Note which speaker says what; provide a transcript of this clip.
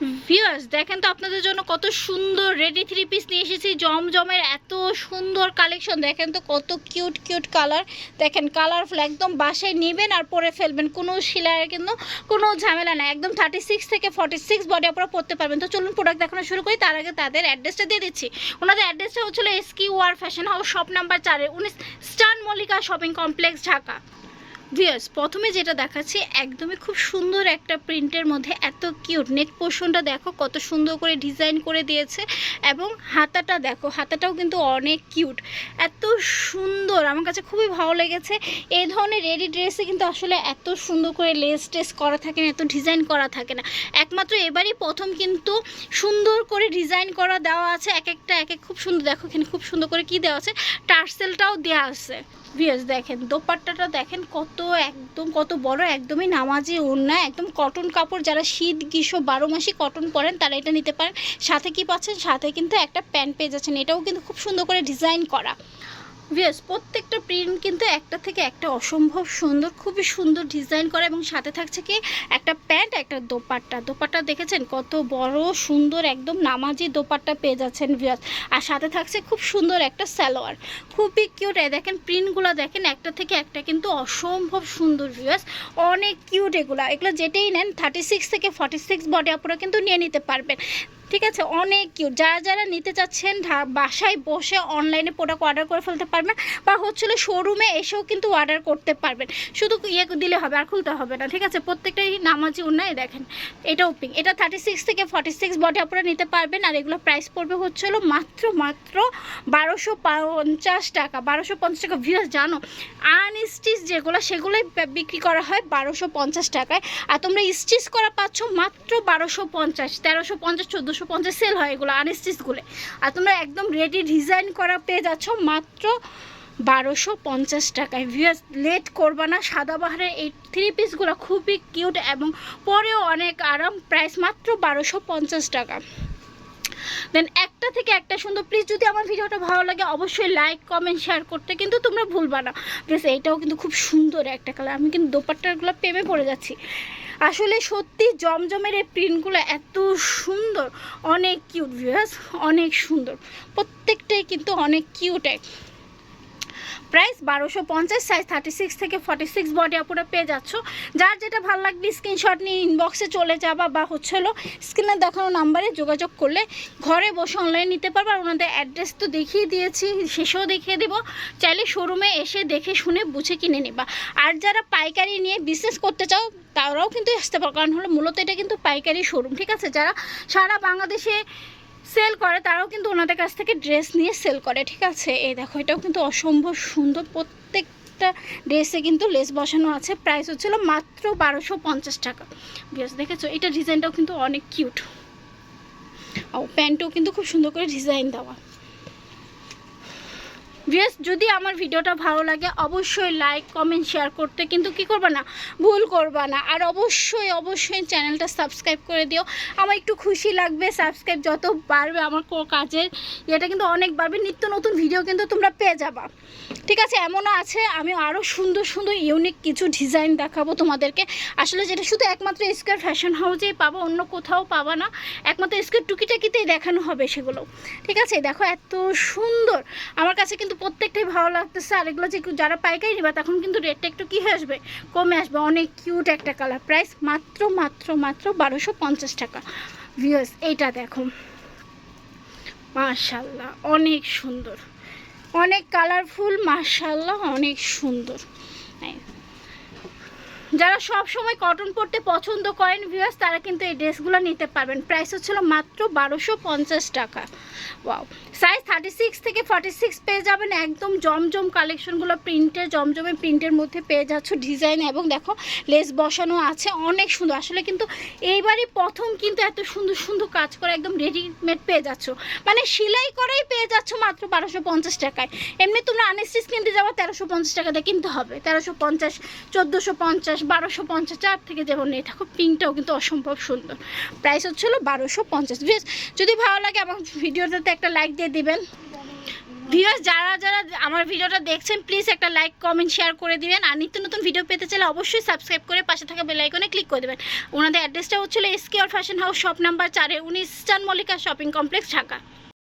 Speaker 1: Viewers দেখেন তো আপনাদের জন্য কত সুন্দর রেডি থ্রি পিস নিয়ে এসেছি। জমজমের এত সুন্দর কালেকশন দেখেন তো কত কিউট কিউট কালার দেখেন কালারফুল একদম বাসায় নেবেন আর পরে ফেলবেন। কোনো সিলাইয়ের কিন্তু কোনো ঝামেলা নাই। একদম থার্টি সিক্স থেকে ফর্টি সিক্স বডি আপনারা পড়তে পারবেন। তো চলুন প্রোডাক্ট দেখানো শুরু করি। তার আগে তাদের অ্যাড্রেসটা দিয়ে দিচ্ছি। ওনাদের অ্যাড্রেসটা হচ্ছিল এসকি war fashion house shop number চারে উনিশ eastern Mallika shopping complex Dhaka. Viewers প্রথমে যেটা দেখাচ্ছি, একদমই খুব সুন্দর একটা প্রিন্টের মধ্যে এত কিউট নেক পোর্শনটা দেখো, কত সুন্দর করে ডিজাইন করে দিয়েছে এবং হাতাটা দেখো, হাতাটাও কিন্তু অনেক কিউট এত সুন্দর আমার কাছে খুবই ভালো লেগেছে। এই ধরনের রেডি ড্রেসে কিন্তু আসলে এত সুন্দর করে লেস টেস করা থাকে না, এত ডিজাইন করা থাকে না। একমাত্র এবারই প্রথম কিন্তু সুন্দর করে ডিজাইন করা দেওয়া আছে, এক একটা, এক এক খুব সুন্দর, দেখো এখানে খুব সুন্দর করে কি দেওয়া আছে, টার্সেলটাও দেওয়া আছে। ভিয়ার্স দেখেন, দোপাট্টাটা দেখেন, কত একদম, কত বড়, একদমই নামাজি ওড়না, একদম কটন কাপড়, যারা শীত, গ্রীষ্ম, বারো মাসই কটন পরেন, তারা এটা নিতে পারেন। সাথে কি পাচ্ছেন? সাথে কিন্তু একটা প্যান্ট পেয়ে যাচ্ছেন, এটাও কিন্তু খুব সুন্দর করে ডিজাইন করা। ভিয়ার্স প্রত্যেকটা প্রিন্ট কিন্তু একটা থেকে একটা অসম্ভব সুন্দর, খুবই সুন্দর ডিজাইন করা এবং সাথে থাকছে কি একটা প্যান্ট একটা দোপাট্টা। দোপাট্টা দেখেছেন? কত বড়, সুন্দর, একদম নামাজি দোপাট্টা পেয়ে যাচ্ছেন ভিয়ার্স আর সাথে থাকছে খুব সুন্দর একটা সালোয়ার। খুবই কিউট দেখেন প্রিন্টগুলো দেখেন, একটা থেকে একটা কিন্তু অসম্ভব সুন্দর ভিউয়ার্স অনেক কিউট এগুলো। এগুলো যেটাই নেন থার্টি সিক্স থেকে ফর্টি সিক্স বডি আপনারা কিন্তু নিয়ে নিতে পারবেন। ঠিক আছে, অনেক কিউট যারা যারা নিতে চাচ্ছেন বাসায় বসে অনলাইনে প্রোডাক্ট অর্ডার করে ফেলতে পারবেন বা হচ্ছিল শোরুমে এসেও কিন্তু অর্ডার করতে পারবেন। শুধু ইয়ে দিলে হবে, আর খুলতে হবে না, ঠিক আছে? প্রত্যেকটাই নামাজি উন্নয় দেখেন এটাও পিঙ্ক এটা থার্টি সিক্স থেকে ফর্টি সিক্স বডি আপনারা নিতে পারবেন, আর এগুলো প্রাইস পড়বে হচ্ছিল মাত্র মাত্র বারোশো পঞ্চাশ টাকা, বারোশো পঞ্চাশ টাকা ভিউস জানো? আন আনস্টিচ যেগুলো, সেগুলোই বিক্রি করা হয় বারোশো পঞ্চাশ টাকায়। আর তোমরা স্টিচ করা পাচ্ছ মাত্র বারোশো পঞ্চাশ, তেরোশো পঞ্চাশ, চোদ্দোশো পঞ্চাশ সেল হয় এগুলো আনস্টিচগুলো আর তোমরা একদম রেডি ডিজাইন করা পেয়ে যাচ্ছ মাত্র বারোশো পঞ্চাশ টাকায়। ভিউয়ার্স লেট করবা না। সাদাবাহারের এই থ্রি পিসগুলো খুবই কিউট এবং পরেও অনেক আরাম। প্রাইস মাত্র বারোশো পঞ্চাশ টাকা। দেন একটা থেকে একটা সুন্দর প্লিজ যদি আমার ভিডিওটা ভালো লাগে, অবশ্যই লাইক কমেন্ট শেয়ার করতে কিন্তু তোমরা ভুলবা না। প্লিজ এইটাও কিন্তু খুব সুন্দর একটা কালার আমি কিন্তু দোপাট্টারগুলো প্রেমে পড়ে যাচ্ছি। আসলে সত্যি জমজমের এই প্রিন্টগুলো এত সুন্দর, অনেক কিউট ভিউয়ার্স অনেক সুন্দর। প্রত্যেকটাই কিন্তু অনেক কিউট এক প্রাইস বারোশো পঞ্চাশ সাইজ থার্টি সিক্স থেকে ফর্টি সিক্স বডি আপুরা পেয়ে যাচ্ছ। যার যেটা ভালো লাগবে স্ক্রিনশট নিয়ে ইনবক্সে চলে যাবা বা হলো স্ক্রিনে দেখানো নাম্বারে যোগাযোগ করলে ঘরে বসে অনলাইন নিতে পারবে। আর ওনাদের অ্যাড্রেস তো দেখিয়ে দিয়েছি, শেষেও দেখিয়ে দেবো। চাইলে শোরুমে এসে দেখে শুনে বুঝে কিনে নেবা। আর যারা পাইকারি নিয়ে বিজনেস করতে চাও, তারাও কিন্তু আসতে পারো। কারণ হলো মূলত এটা কিন্তু পাইকারি শোরুম ঠিক আছে? যারা সারা বাংলাদেশে সেল করে, তারাও কিন্তু ওনাদের কাছ থেকে ড্রেস নিয়ে সেল করে, ঠিক আছে? এই দেখো, এটাও কিন্তু অসম্ভব সুন্দর। প্রত্যেকটা ড্রেসে কিন্তু লেস বসানো আছে। প্রাইস হচ্ছিল মাত্র বারোশো পঞ্চাশ টাকা। বেশ দেখেছ? এটা ডিজাইনটাও কিন্তু অনেক কিউট। ও, প্যান্টও কিন্তু খুব সুন্দর করে ডিজাইন দেওয়া। ভিএস যদি আমার ভিডিওটা ভালো লাগে, অবশ্যই লাইক কমেন্ট শেয়ার করতে কিন্তু কি করবা না? ভুল করবা না। আর অবশ্যই অবশ্যই চ্যানেলটা সাবস্ক্রাইব করে দিও। আমার একটু খুশি লাগবে সাবস্ক্রাইব যত বাড়বে আমার কাজের এটা কিন্তু অনেক বাড়বে। নিত্য নতুন ভিডিও কিন্তু তোমরা পেয়ে যাবা। ঠিক আছে, এমনও আছে, আমি আরও সুন্দর সুন্দর ইউনিক কিছু ডিজাইন দেখাবো তোমাদেরকে। আসলে যেটা শুধু একমাত্র স্কোয়ার ফ্যাশন হাউসেই পাবো, অন্য কোথাও পাবা না। একমাত্র স্কোয়ার টুকিটাকিতেই দেখানো হবে সেগুলো। ঠিক আছে, দেখো এত সুন্দর। আমার কাছে কিন্তু প্রত্যেকটাই ভালো লাগতেছে। আর এগুলো যে যারা পাইকারি নিবা, তখন কিন্তু রেটটা একটু কী হয়ে আসবে? কমে আসবে। অনেক কিউট একটা কালার প্রাইস মাত্র মাত্র মাত্র বারোশো পঞ্চাশ টাকা। ভিউস এইটা দেখো। মাশাল্লাহ অনেক সুন্দর। অনেক কালারফুল মাশাল্লাহ অনেক সুন্দর। যারা সব সময় কটন পরতে পছন্দ করেন ভিউয়ার্স তারা কিন্তু এই ড্রেসগুলো নিতে পারবেন। প্রাইস হচ্ছিল মাত্র বারোশো পঞ্চাশ টাকা। ওয়াও সাইজ থার্টি সিক্স থেকে ফর্টি সিক্স পেয়ে যাবেন। একদম জমজম কালেকশনগুলো প্রিন্টের জমজমে প্রিন্টের মধ্যে পেয়ে যাচ্ছ ডিজাইন এবং দেখো লেস বসানো আছে। অনেক সুন্দর। আসলে কিন্তু এইবারই প্রথম কিন্তু এত সুন্দর সুন্দর কাজ করে একদম রেডিমেড পেয়ে যাচ্ছ। মানে সেলাই করেই পেয়ে যাচ্ছ মাত্র বারোশো পঞ্চাশ টাকায়। এমনি তোমরা আনস্টিচ কিনতে যাব তেরোশো পঞ্চাশ টাকা দিয়ে কিনতে হবে। তেরোশো পঞ্চাশ, চোদ্দোশো পঞ্চাশ বারোশো পঞ্চাশ, চার থেকে যেমন নেই থাকো পিঙ্কটাও কিন্তু অসম্ভব সুন্দর। প্রাইস হচ্ছিল বারোশো পঞ্চাশ। বেশ যদি ভালো লাগে আমার ভিডিওটাতে একটা লাইক দিয়ে দিবেন। ভিউয়ার্স যারা যারা আমার ভিডিওটা দেখছেন প্লিজ একটা লাইক কমেন্ট শেয়ার করে দিবেন। আর নিত্য নতুন ভিডিও পেতে চাইলে অবশ্যই সাবস্ক্রাইব করে পাশে থাকা বেল আইকনে ক্লিক করে দেবেন। ওনাদের অ্যাড্রেসটা হচ্ছিল এসকে আর ফ্যাশন হাউস শপ নাম্বার চারে উনিশ, eastern Mallika shopping complex Dhaka.